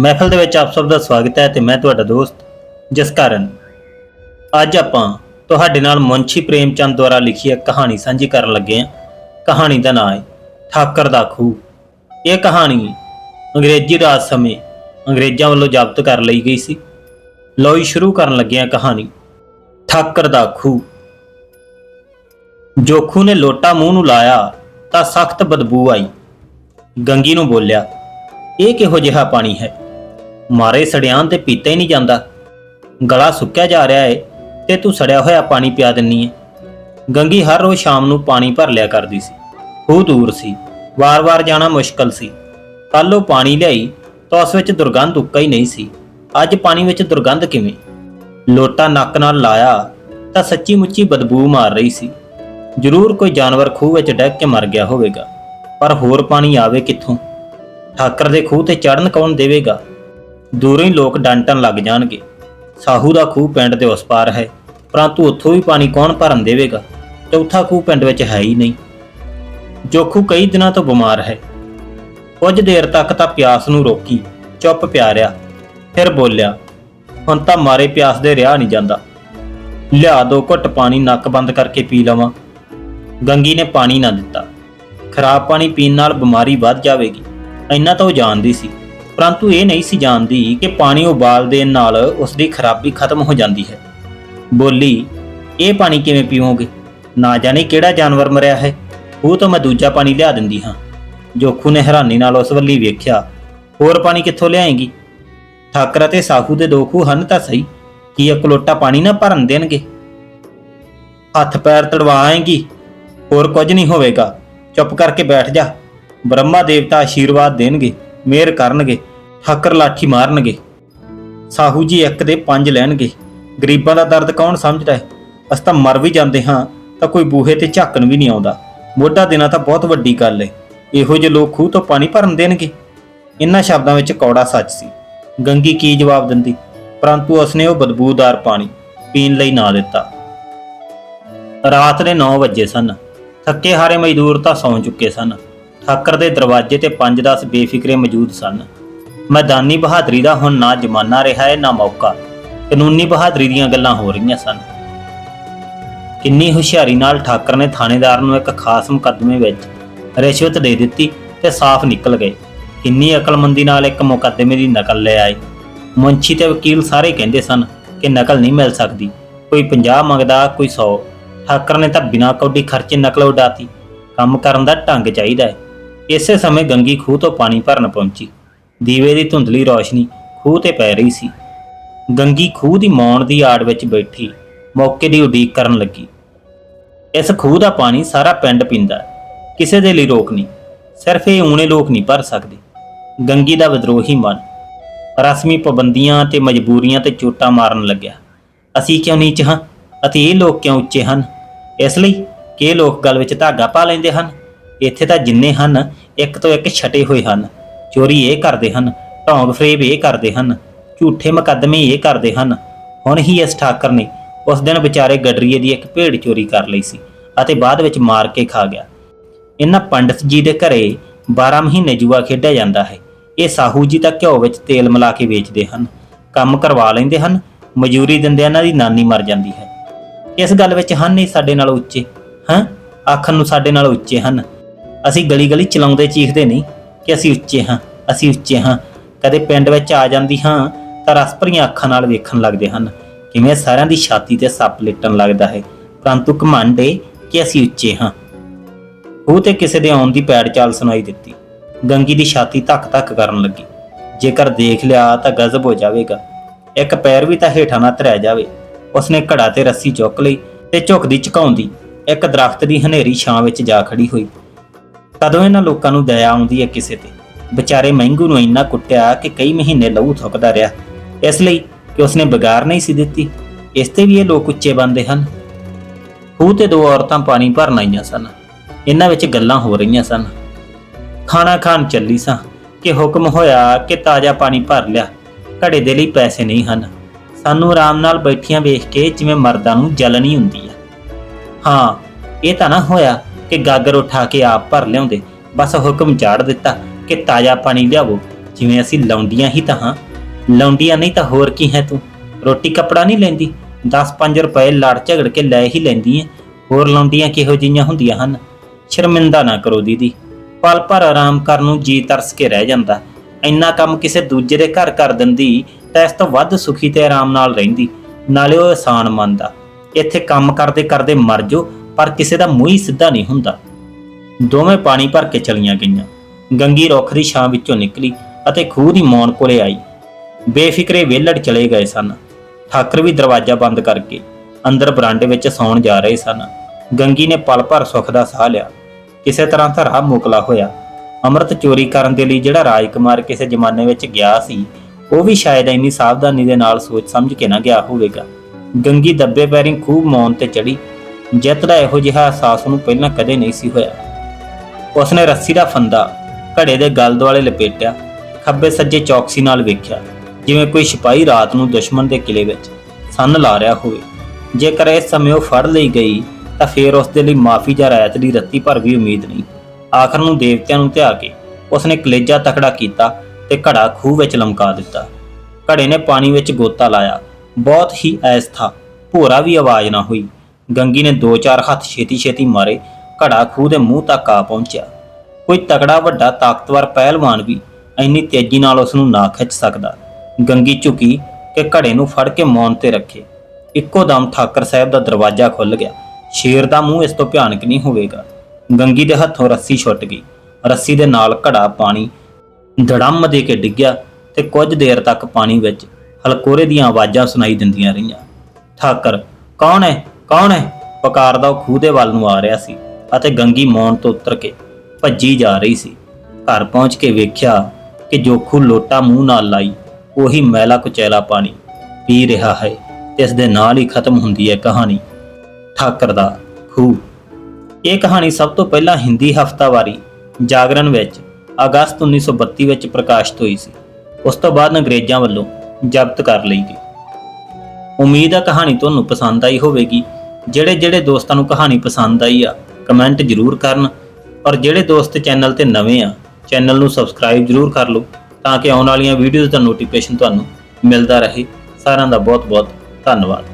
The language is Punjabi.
ਮਹਿਫਲ ਦੇ ਵਿੱਚ ਆਪ ਸਭ ਦਾ ਸਵਾਗਤ ਹੈ ਤੇ ਮੈਂ ਤੁਹਾਡਾ ਦੋਸਤ ਜਿਸ ਕਾਰਨ ਅੱਜ ਆਪਾਂ ਤੁਹਾਡੇ ਨਾਲ ਮੁੰਸ਼ੀ ਪ੍ਰੇਮ ਚੰਦ ਦੁਆਰਾ ਲਿਖੀ ਇੱਕ ਕਹਾਣੀ ਸਾਂਝੀ ਕਰਨ ਲੱਗੇ ਹਾਂ। ਕਹਾਣੀ ਦਾ ਨਾਮ ਹੈ ਠਾਕਰ ਦਾ ਖੂਹ। ਇਹ ਕਹਾਣੀ ਅੰਗਰੇਜ਼ੀ ਰਾਜ ਸਮੇਂ ਅੰਗਰੇਜ਼ਾਂ ਵੱਲੋਂ ਜ਼ਬਤ ਕਰ ਲਈ ਗਈ ਸੀ। ਲਓ ਜੀ, ਸ਼ੁਰੂ ਕਰਨ ਲੱਗੇ ਹਾਂ ਕਹਾਣੀ। ਠਾਕਰ ਦਾ ਖੂਹ। ਜੋਖੂ ਨੇ ਲੋਟਾ ਮੂੰਹ ਨੂੰ ਲਾਇਆ ਤਾਂ ਸਖਤ ਬਦਬੂ ਆਈ। ਗੰਗੀ ਨੂੰ ਬੋਲਿਆ, ਇਹ ਕਿਹੋ ਜਿਹਾ ਪਾਣੀ ਹੈ? ਮਾਰੇ ਸੜਿਆਂ ਤੇ ਪੀਤਾ ਹੀ ਨਹੀਂ ਜਾਂਦਾ। ਗਲਾ ਸੁੱਕਿਆ ਜਾ ਰਿਹਾ ਏ ਤੇ ਤੂੰ ਸੜਿਆ ਹੋਇਆ ਪਾਣੀ ਪਿਆ ਦਿੰਨੀ ਏ। ਗੰਗੀ ਹਰ ਰੋਜ਼ ਸ਼ਾਮ ਨੂੰ ਪਾਣੀ ਭਰ ਲਿਆ ਕਰਦੀ ਸੀ। ਉਹ ਦੂਰ ਸੀ। ਵਾਰ-ਵਾਰ ਜਾਣਾ ਮੁਸ਼ਕਲ ਸੀ। ਕੱਲ ਉਹ ਪਾਣੀ ਲਿਆਈ ਤਾਂ ਉਸ ਵਿੱਚ ਦੁਰਗੰਧ ਉੱਕਾ ਹੀ ਨਹੀਂ ਸੀ। ਅੱਜ ਪਾਣੀ ਵਿੱਚ ਦੁਰਗੰਧ ਕਿਵੇਂ? ਲੋਟਾ ਨੱਕ ਨਾਲ ਲਾਇਆ ਤਾਂ ਸੱਚੀ ਮੁੱਚੀ ਬਦਬੂ ਮਾਰ ਰਹੀ ਸੀ। ਜ਼ਰੂਰ ਕੋਈ ਜਾਨਵਰ ਖੂਹ ਵਿੱਚ ਡਿੱਗ ਕੇ ਮਰ ਗਿਆ ਹੋਵੇਗਾ, ਪਰ ਹੋਰ ਪਾਣੀ ਆਵੇ ਕਿੱਥੋਂ? ਠਾਕਰ ਦੇ ਖੂਹ ਤੇ ਚੜਨ ਕੌਣ ਦੇਵੇਗਾ? ਦੂਰੋਂ ਹੀ ਲੋਕ ਡਾਂਟਣ ਲੱਗ ਜਾਣਗੇ। ਸਾਹੂ ਦਾ ਖੂਹ ਪਿੰਡ ਦੇ ਉਸ ਪਾਰ ਹੈ, ਪਰੰਤੂ ਉੱਥੋਂ ਵੀ ਪਾਣੀ ਕੌਣ ਭਰਨ ਦੇਵੇਗਾ? ਚੌਥਾ ਖੂਹ ਪਿੰਡ ਵਿੱਚ ਹੈ ਹੀ ਨਹੀਂ। ਜੋਖੂ ਕਈ ਦਿਨਾਂ ਤੋਂ ਬਿਮਾਰ ਹੈ। ਕੁਝ ਦੇਰ ਤੱਕ ਤਾਂ ਪਿਆਸ ਨੂੰ ਰੋਕੀ, ਚੁੱਪ ਪਿਆ ਰਿਹਾ ਫਿਰ ਬੋਲਿਆ, ਹੁਣ ਤਾਂ ਮਾਰੇ ਪਿਆਸ ਦੇ ਰਿਹਾ ਨਹੀਂ ਜਾਂਦਾ। ਲਿਆ ਦੋ ਘੁੱਟ ਪਾਣੀ ਨੱਕ ਬੰਦ ਕਰਕੇ ਪੀ ਲਵਾਂ। ਗੰਗੀ ਨੇ ਪਾਣੀ ਨਾ ਦਿੱਤਾ। ਖਰਾਬ ਪਾਣੀ ਪੀਣ ਨਾਲ ਬਿਮਾਰੀ ਵੱਧ ਜਾਵੇਗੀ। ਇੰਨਾ ਤਾਂ ਉਹ ਜਾਣਦੀ ਸੀ। ਪਰੰਤੂ ਇਹ ਨਹੀਂ ਸੀ ਜਾਣਦੀ ਕਿ ਪਾਣੀ ਉਬਾਲ ਦੇਣ ਨਾਲ ਉਸ ਦੀ ਖਰਾਬੀ ਖਤਮ ਹੋ ਜਾਂਦੀ ਹੈ। ਬੋਲੀ, ਇਹ ਪਾਣੀ ਕਿਵੇਂ ਪੀਵੋਗੇ? ਨਾ ਜਾਣੇ ਕਿਹੜਾ ਜਾਨਵਰ ਮਰਿਆ ਹੈ। ਉਹ ਤਾਂ ਮੈਂ ਦੂਜਾ ਪਾਣੀ ਲਿਆ ਦਿੰਦੀ ਹਾਂ। ਜੋਖੂ ਨੇ ਹੈਰਾਨੀ ਨਾਲ ਉਸ ਵੱਲੀ ਵੇਖਿਆ, ਹੋਰ ਪਾਣੀ ਕਿੱਥੋਂ ਲਿਆਏਗੀ? ਠਾਕਰ ਅਤੇ ਸਾਹੂ ਦੇ ਦੋਖੂ ਹਨ ਤਾਂ ਸਹੀ, ਕੀ ਇੱਕ ਲੋਟਾ ਪਾਣੀ ਨਾ ਭਰਨ ਦੇਣਗੇ? ਹੱਥ ਪੈਰ ਤੜਵਾਏਂਗੀ ਹੋਰ ਕੁਝ ਨਹੀਂ ਹੋਵੇਗਾ। ਚੁੱਪ ਕਰਕੇ ਬੈਠ ਜਾ। ਬ੍ਰਹਮਾ ਦੇਵਤਾ ਆਸ਼ੀਰਵਾਦ ਦੇਣਗੇ। ਮਿਹਰ ਕਰਨਗੇ ਠਾਕਰ ਲਾਠੀ ਮਾਰਨਗੇ। ਸਾਹੂ ਜੀ ਇੱਕ ਦੇ ਪੰਜ ਲੈਣਗੇ। ਗਰੀਬਾਂ ਦਾ ਦਰਦ ਕੌਣ ਸਮਝਦਾ ਹੈ? ਅਸੀਂ ਤਾਂ ਮਰ ਵੀ ਜਾਂਦੇ ਹਾਂ, ਤਾਂ ਕੋਈ ਬੂਹੇ ਤੇ ਝਾਕਣ ਵੀ ਨਹੀਂ ਆਉਂਦਾ। ਮੋਢਾ ਦੇਣਾ ਤਾਂ ਬਹੁਤ ਵੱਡੀ ਗੱਲ ਹੈ। ਇਹੋ ਜਿਹੇ ਲੋਕ ਖੂਹ ਤੋਂ ਪਾਣੀ ਭਰਨ ਦੇਣਗੇ। ਇਨ੍ਹਾਂ ਸ਼ਬਦਾਂ ਵਿੱਚ ਕੌੜਾ ਸੱਚ ਸੀ। ਗੰਗੀ ਕੀ ਜਵਾਬ ਦਿੰਦੀ? ਪਰੰਤੂ ਉਸਨੇ ਉਹ ਬਦਬੂਦਾਰ ਪਾਣੀ ਪੀਣ ਲਈ ਨਾ ਦਿੱਤਾ। ਰਾਤ ਦੇ 9 ਵਜੇ ਸਨ। ਥੱਕੇ ਹਾਰੇ ਮਜ਼ਦੂਰ ਤਾਂ ਸੌਂ ਚੁੱਕੇ ਸਨ। ਠਾਕਰ ਦੇ ਦਰਵਾਜ਼ੇ ਤੇ 5-10 ਬੇਫਿਕਰੇ ਮੌਜੂਦ ਸਨ। ਮੈਦਾਨੀ ਬਹਾਦਰੀ ਦਾ ਹੁਣ ਨਾ ਜ਼ਮਾਨਾ ਰਿਹਾ ਹੈ, ਨਾ ਮੌਕਾ। ਕਾਨੂੰਨੀ ਬਹਾਦਰੀ ਦੀਆਂ ਗੱਲਾਂ ਹੋ ਰਹੀਆਂ ਸਨ। ਕਿੰਨੀ ਹੁਸ਼ਿਆਰੀ ਨਾਲ ਠਾਕਰ ਨੇ ਥਾਣੇਦਾਰ ਨੂੰ ਇੱਕ ਖਾਸ ਮੁਕੱਦਮੇ ਵਿੱਚ ਰਿਸ਼ਵਤ ਦੇ ਦਿੱਤੀ ਤੇ ਸਾਫ਼ ਨਿਕਲ ਗਏ। ਕਿੰਨੀ ਅਕਲਮੰਦੀ ਨਾਲ ਇੱਕ ਮੁਕੱਦਮੇ ਦੀ ਨਕਲ ਲੈ ਆਏ। ਮੁੰਸ਼ੀ ਤੇ ਵਕੀਲ ਸਾਰੇ ਕਹਿੰਦੇ ਸਨ ਕਿ ਨਕਲ ਨਹੀਂ ਮਿਲ ਸਕਦੀ। ਕੋਈ 50 ਮੰਗਦਾ, ਕੋਈ 100 ਠਾਕਰ ਨੇ ਤਾਂ ਬਿਨਾਂ ਕੌਡੀ ਖਰਚੇ ਨਕਲ ਉਡਾਤੀ। ਕੰਮ ਕਰਨ ਦਾ ਢੰਗ ਚਾਹੀਦਾ ਹੈ। ਇਸੇ ਸਮੇਂ ਗੰਗੀ ਖੂਹ ਤੋਂ ਪਾਣੀ ਭਰਨ ਪਹੁੰਚੀ। ਦੀਵੇ ਦੀ ਧੁੰਦਲੀ ਰੌਸ਼ਨੀ ਖੂਹ ਤੇ ਪੈ ਰਹੀ ਸੀ। ਗੰਗੀ ਖੂਹ ਦੀ ਮੌਣ ਦੀ ਆੜ ਵਿੱਚ ਬੈਠੀ ਮੌਕੇ ਦੀ ਉਡੀਕ ਕਰਨ ਲੱਗੀ। ਇਸ ਖੂਹ ਦਾ ਪਾਣੀ ਸਾਰਾ ਪਿੰਡ ਪੀਂਦਾ ਕਿਸੇ ਦੇ ਲਈ ਰੋਕ ਨਹੀਂ, ਸਿਰਫ ਇਹ ਊਣੇ ਲੋਕ ਨਹੀਂ ਭਰ ਸਕਦੇ। ਗੰਗੀ ਦਾ ਵਿਦਰੋਹੀ ਮਨ ਰਸਮੀ ਪਾਬੰਦੀਆਂ ਤੇ ਮਜਬੂਰੀਆਂ ਤੇ ਚੋਟਾਂ ਮਾਰਨ ਲੱਗਿਆ। ਅਸੀਂ ਕਿਉਂ ਨੀਚ ਹਾਂ ਅਤੇ ਇਹ ਲੋਕ ਕਿਉਂ ਉੱਚੇ ਹਨ? ਇਸ ਲਈ ਕਿ ਇਹ ਲੋਕ ਗੱਲ ਵਿੱਚ ਧਾਗਾ ਪਾ ਲੈਂਦੇ ਹਨ। ਇੱਥੇ ਤਾਂ ਜਿੰਨੇ ਹਨ ਇੱਕ ਤੋਂ ਇੱਕ ਛਟੇ ਹੋਏ ਹਨ। ਚੋਰੀ ਇਹ ਕਰਦੇ ਹਨ, ਢੌਂਗ ਫਰੇਬ ਇਹ ਕਰਦੇ ਹਨ, ਝੂਠੇ ਮੁਕੱਦਮੇ ਇਹ ਕਰਦੇ ਹਨ। ਹੁਣ ਹੀ ਇਸ ਠਾਕਰ ਨੇ ਉਸ ਦਿਨ ਵਿਚਾਰੇ ਗਡਰੀਏ ਦੀ ਇੱਕ ਭੇਡ ਚੋਰੀ ਕਰ ਲਈ ਸੀ ਅਤੇ ਬਾਅਦ ਵਿੱਚ ਮਾਰ ਕੇ ਖਾ ਗਿਆ। ਇਹਨਾਂ ਪੰਡਤ ਜੀ ਦੇ ਘਰੇ 12 ਮਹੀਨੇ ਜੂਆ ਖੇਡਿਆ ਜਾਂਦਾ ਹੈ। ਇਹ ਸਾਹੂ ਜੀ ਤਾਂ ਘਿਓ ਵਿੱਚ ਤੇਲ ਮਿਲਾ ਕੇ ਵੇਚਦੇ ਹਨ। ਕੰਮ ਕਰਵਾ ਲੈਂਦੇ ਹਨ, ਮਜ਼ਦੂਰੀ ਦਿੰਦੇ ਇਹਨਾਂ ਦੀ ਨਾਨੀ ਮਰ ਜਾਂਦੀ ਹੈ। ਇਸ ਗੱਲ ਵਿੱਚ ਹਨ ਨਹੀਂ ਸਾਡੇ ਨਾਲ ਉੱਚੇ। ਹਾਂ? ਆਖਣ ਨੂੰ ਸਾਡੇ ਨਾਲ ਉੱਚੇ ਹਨ। ਅਸੀਂ ਗਲੀ ਗਲੀ ਚਲਾਉਂਦੇ ਚੀਖਦੇ ਨਹੀਂ ਕਿ ਅਸੀਂ ਉੱਚੇ ਹਾਂ, ਅਸੀਂ ਉੱਚੇ ਹਾਂ। ਕਦੇ ਪਿੰਡ ਵਿੱਚ ਆ ਜਾਂਦੀ ਹਾਂ ਤਾਂ ਰਸ ਭਰੀਆਂ ਅੱਖਾਂ ਨਾਲ ਵੇਖਣ ਲੱਗਦੇ ਹਨ। ਕਿਵੇਂ ਸਾਰਿਆਂ ਦੀ ਛਾਤੀ ਤੇ ਸੱਪ ਲਿਟਣ ਲੱਗਦਾ ਹੈ। ਪਰੰਤੂ ਘਮੰਡ ਏ ਕਿ ਅਸੀਂ ਉੱਚੇ ਹਾਂ। ਉਹ ਤੇ ਕਿਸੇ ਦੇ ਆਉਣ ਦੀ ਪੈੜ ਚਾਲ ਸੁਣਾਈ ਦਿੱਤੀ। ਗੰਗੀ ਦੀ ਛਾਤੀ ਧੱਕ ਧੱਕ ਕਰਨ ਲੱਗੀ। ਜੇਕਰ ਦੇਖ ਲਿਆ ਤਾਂ ਗਜ਼ਬ ਹੋ ਜਾਵੇਗਾ। ਇੱਕ ਪੈਰ ਵੀ ਤਾਂ ਹੇਠਾਂ ਨਾ ਧਰਿਆ ਜਾਵੇ। ਉਸਨੇ ਘੜਾ ਤੇ ਰੱਸੀ ਚੁੱਕ ਲਈ ਤੇ ਝੁਕਦੀ ਝੁਕਾਉਂਦੀ ਇੱਕ ਦਰਖਤ ਦੀ ਹਨੇਰੀ ਛਾਂ ਵਿੱਚ ਜਾ ਖੜੀ ਹੋਈ। ਕਦੋਂ ਇਹਨਾਂ ਲੋਕਾਂ ਨੂੰ ਦਇਆ ਆਉਂਦੀ ਹੈ ਕਿਸੇ ਤੇ? ਵਿਚਾਰੇ ਮਹਿੰਗੂ ਨੂੰ ਇੰਨਾ ਕੁੱਟਿਆ ਕਿ ਕਈ ਮਹੀਨੇ ਲਹੂ ਥੁੱਕਦਾ ਰਿਹਾ। ਇਸ ਲਈ ਕਿ ਉਸਨੇ ਬਗਾਰ ਨਹੀਂ ਸੀ ਦਿੱਤੀ। ਇਸ ਤੇ ਵੀ ਇਹ ਲੋਕ ਉੱਚੇ ਬੰਦੇ ਹਨ। ਖੂਹ ਤੇ ਦੋ ਔਰਤਾਂ ਪਾਣੀ ਭਰਨ ਆਈਆਂ ਸਨ। ਇਹਨਾਂ ਵਿੱਚ ਗੱਲਾਂ ਹੋ ਰਹੀਆਂ ਸਨ। ਖਾਣਾ ਖਾਣ ਚੱਲੀ ਸਾਂ। ਕਿ ਹੁਕਮ ਹੋਇਆ ਕਿ ਤਾਜ਼ਾ ਪਾਣੀ ਭਰ ਲਿਆ। ਘੜੇ ਦੇ ਲਈ ਪੈਸੇ ਨਹੀਂ ਹਨ। ਸਾਨੂੰ ਆਰਾਮ ਨਾਲ ਬੈਠੀਆਂ ਵੇਖ ਕੇ ਜਿਵੇਂ ਮਰਦਾਂ ਨੂੰ ਜਲਨ ਹੀ ਹੁੰਦੀ ਹੈ ਹਾਂ, ਇਹ ਤਾਂ ਨਾ ਹੋਇਆ ਕਿ ਗਾਗਰ ਉਠਾ ਕੇ ਆਪ ਭਰ ਲਿਆਉਂਦੇ। ਬਸ ਹੁਕਮ ਝਾੜ ਦਿੱਤਾ ਕਿ ਤਾਜ਼ਾ ਪਾਣੀ ਲਿਆਵੋ। ਜਿਵੇਂ ਅਸੀਂ ਲਾਉਂਦੀਆਂ ਹੀ ਤਾਂ ਹਾਂ। ਲਾਉਂਦੀਆਂ ਨਹੀਂ ਤਾਂ ਹੋਰ ਕੀ ਹੈ ਤੂੰ? ਰੋਟੀ ਕੱਪੜਾ ਨਹੀਂ ਲੈਂਦੀ? 10-5 ਰੁਪਏ ਲੜ ਝਗੜ ਕੇ ਲੈ ਹੀ ਲੈਂਦੀ ਐ ਹੋਰ ਲਾਉਂਦੀਆਂ ਕਿਹੋ ਜਿਹੀਆਂ ਹੁੰਦੀਆਂ ਹਨ? ਸ਼ਰਮਿੰਦਾ ਨਾ ਕਰੋ ਦੀਦੀ। ਪਲ ਭਰ ਆਰਾਮ ਕਰਨ ਨੂੰ ਜੀ ਤਰਸ ਕੇ ਰਹਿ ਜਾਂਦਾ। ਇੰਨਾ ਕੰਮ ਕਿਸੇ ਦੂਜੇ ਦੇ ਘਰ ਕਰ ਦਿੰਦੀ ਤਾਂ ਇਸ ਤੋਂ ਵੱਧ ਸੁਖੀ ਤੇ ਆਰਾਮ ਨਾਲ ਰਹਿੰਦੀ। ਨਾਲੇ ਉਹ ਆਸਾਨ ਮੰਨਦਾ। ਇੱਥੇ ਕੰਮ ਕਰਦੇ ਕਰਦੇ ਮਰ ਜੋ ਪਰ ਕਿਸੇ ਦਾ ਮੂੰਹ ਹੀ ਸਿੱਧਾ ਨਹੀਂ ਹੁੰਦਾ। ਦੋਵੇਂ ਪਾਣੀ ਭਰ ਕੇ ਚਲੀਆਂ ਗਈਆਂ। ਗੰਗੀ ਰੁੱਖ ਦੀ ਛਾਂ ਵਿੱਚੋਂ ਨਿਕਲੀ ਅਤੇ ਖੂਹ ਦੀ ਮੌਨ ਕੋਲੇ ਆਈ। ਬੇਫਿਕਰੇ ਵਿਹਲੜ ਚਲੇ ਗਏ ਸਨ। ਠਾਕਰ ਵੀ ਦਰਵਾਜ਼ਾ ਬੰਦ ਕਰਕੇ ਅੰਦਰ ਬਰਾਂਡੇ ਵਿੱਚ ਸੌਣ ਜਾ ਰਹੇ ਸਨ। ਗੰਗੀ ਨੇ ਪਲ ਭਰ ਸੁੱਖ ਦਾ ਸਾਹ ਲਿਆ। ਕਿਸੇ ਤਰ੍ਹਾਂ ਧਰਾ ਮੁਕਲਾ ਹੋਇਆ। ਅੰਮ੍ਰਿਤ ਚੋਰੀ ਕਰਨ ਦੇ ਲਈ ਜਿਹੜਾ ਰਾਜਕੁਮਾਰ ਕਿਸੇ ਜ਼ਮਾਨੇ ਵਿੱਚ ਗਿਆ ਸੀ, ਉਹ ਵੀ ਸ਼ਾਇਦ ਇੰਨੀ ਸਾਵਧਾਨੀ ਦੇ ਨਾਲ ਸੋਚ ਸਮਝ ਕੇ ਨਾ ਗਿਆ ਹੋਵੇਗਾ। ਗੰਗੀ ਦੱਬੇ ਪੈਰੀਂ ਖੂਬ ਮੌਨ ਤੇ ਚੜੀ ਜਿੱਤ ਦਾ ਇਹੋ ਜਿਹਾ ਅਹਿਸਾਸ ਨੂੰ ਪਹਿਲਾਂ ਕਦੇ ਨਹੀਂ ਸੀ ਹੋਇਆ। ਉਸਨੇ ਰੱਸੀ ਦਾ ਫੰਦਾ ਘੜੇ ਦੇ ਗਲ ਦੁਆਲੇ ਲਪੇਟਿਆ, ਖੱਬੇ ਸੱਜੇ ਚੌਕਸੀ ਨਾਲ ਵੇਖਿਆ, ਜਿਵੇਂ ਕੋਈ ਸਿਪਾਹੀ ਰਾਤ ਨੂੰ ਦੁਸ਼ਮਣ ਦੇ ਕਿਲੇ ਵਿੱਚ ਸੰਨ ਲਾ ਰਿਹਾ ਹੋਵੇ। ਜੇਕਰ ਇਸ ਸਮੇਂ ਉਹ ਫੜ ਲਈ ਗਈ, ਤਾਂ ਫੇਰ ਉਸ ਦੇ ਲਈ ਮਾਫੀ ਜਾਂ ਰਾਇਤ ਦੀ ਰੱਤੀ ਭਰ ਵੀ ਉਮੀਦ ਨਹੀਂ। ਆਖਰ ਨੂੰ ਦੇਵਤਿਆਂ ਨੂੰ ਧਿਆ ਕੇ ਉਸਨੇ ਕਲੇਜਾ ਤਕੜਾ ਕੀਤਾ ਤੇ ਘੜਾ ਖੂਹ ਵਿੱਚ ਲਮਕਾ ਦਿੱਤਾ। ਘੜੇ ਨੇ ਪਾਣੀ ਵਿੱਚ ਗੋਤਾ ਲਾਇਆ। ਬਹੁਤ ਹੀ ਐਸ ਥਾ ਭੋਰਾ ਵੀ ਆਵਾਜ਼ ਨਾ ਹੋਈ। ਗੰਗੀ ਨੇ ਦੋ ਚਾਰ ਹੱਥ ਛੇਤੀ ਛੇਤੀ ਮਾਰੇ, ਘੜਾ ਖੂਹ ਦੇ ਮੂੰਹ ਤੱਕ ਆ ਪਹੁੰਚਿਆ। ਕੋਈ ਤਕੜਾ ਵੱਡਾ ਤਾਕਤਵਰ ਪਹਿਲਵਾਨ ਵੀ ਇੰਨੀ ਤੇਜ਼ੀ ਨਾਲ ਉਸ ਨੂੰ ਨਾ ਖਿੱਚ ਸਕਦਾ। ਗੰਗੀ ਝੁਕੀ ਕਿ ਘੜੇ ਨੂੰ ਫੜ ਕੇ ਮੌਨ ਤੇ ਰੱਖੇ। ਇੱਕੋ ਦਮ ਠਾਕਰ ਸਾਹਿਬ ਦਾ ਦਰਵਾਜ਼ਾ ਖੁੱਲ ਗਿਆ। ਸ਼ੇਰ ਦਾ ਮੂੰਹ ਇਸ ਤੋਂ ਭਿਆਨਕ ਨਹੀਂ ਹੋਵੇਗਾ। ਗੰਗੀ ਦੇ ਹੱਥੋਂ ਰੱਸੀ ਛੁੱਟ ਗਈ। ਰੱਸੀ ਦੇ ਨਾਲ ਘੜਾ ਪਾਣੀ ਧੜੰਮ ਦੇ ਕੇ ਡਿੱਗਿਆ ਤੇ ਕੁਝ ਦੇਰ ਤੱਕ ਪਾਣੀ ਵਿੱਚ ਹਲਕੋਰੇ ਦੀਆਂ ਆਵਾਜ਼ਾਂ ਸੁਣਾਈ ਦਿੰਦੀਆਂ ਰਹੀਆਂ। ਠਾਕਰ, ਕੌਣ ਹੈ? ਕੌਣ ਹੈ? ਪੁਕਾਰਦਾ ਉਹ ਖੂਹ ਦੇ ਵੱਲ ਨੂੰ ਆ ਰਿਹਾ ਸੀ ਅਤੇ ਗੰਗੀ ਮੌਨ ਤੋਂ ਉਤਰ ਕੇ ਭੱਜੀ ਜਾ ਰਹੀ ਸੀ। ਘਰ ਪਹੁੰਚ ਕੇ ਵੇਖਿਆ ਕਿ ਜੋਖੂ ਲੋਟਾ ਮੂੰਹ ਨਾਲ ਲਾਈ, ਉਹੀ ਮੈਲਾ ਕੁਚੈਲਾ ਪਾਣੀ ਪੀ ਰਿਹਾ ਹੈ ਤੇ ਇਸ ਦੇ ਨਾਲ ਹੀ ਖਤਮ ਹੁੰਦੀ ਹੈ ਕਹਾਣੀ। ਠਾਕਰ ਦਾ ਖੂਹ। ਇਹ ਕਹਾਣੀ ਸਭ ਤੋਂ ਪਹਿਲਾਂ ਹਿੰਦੀ ਹਫ਼ਤਾਵਾਰੀ ਜਾਗਰਣ ਵਿੱਚ ਅਗਸਤ 1932 ਵਿੱਚ ਪ੍ਰਕਾਸ਼ਿਤ ਹੋਈ ਸੀ। ਉਸ ਤੋਂ ਬਾਅਦ ਅੰਗਰੇਜ਼ਾਂ ਵੱਲੋਂ ਜ਼ਬਤ ਕਰ ਲਈ ਗਈ। ਉਮੀਦ ਹੈ ਕਹਾਣੀ ਤੁਹਾਨੂੰ ਪਸੰਦ ਆਈ ਹੋਵੇਗੀ। ਜਿਹੜੇ ਜਿਹੜੇ ਦੋਸਤਾਂ ਨੂੰ ਕਹਾਣੀ ਪਸੰਦ ਆਈ ਆ ਕਮੈਂਟ ਜ਼ਰੂਰ ਕਰਨ। ਔਰ ਜਿਹੜੇ ਦੋਸਤ ਚੈਨਲ ਤੇ ਨਵੇਂ ਆ ਚੈਨਲ ਨੂੰ ਸਬਸਕ੍ਰਾਈਬ ਜ਼ਰੂਰ ਕਰ ਲਓ, ਤਾਂ ਕਿ ਆਉਣ ਵਾਲੀਆਂ ਵੀਡੀਓਜ਼ ਦਾ ਨੋਟੀਫਿਕੇਸ਼ਨ ਤੁਹਾਨੂੰ ਮਿਲਦਾ ਰਹੇ। ਸਾਰਿਆਂ ਦਾ ਬਹੁਤ ਬਹੁਤ ਧੰਨਵਾਦ।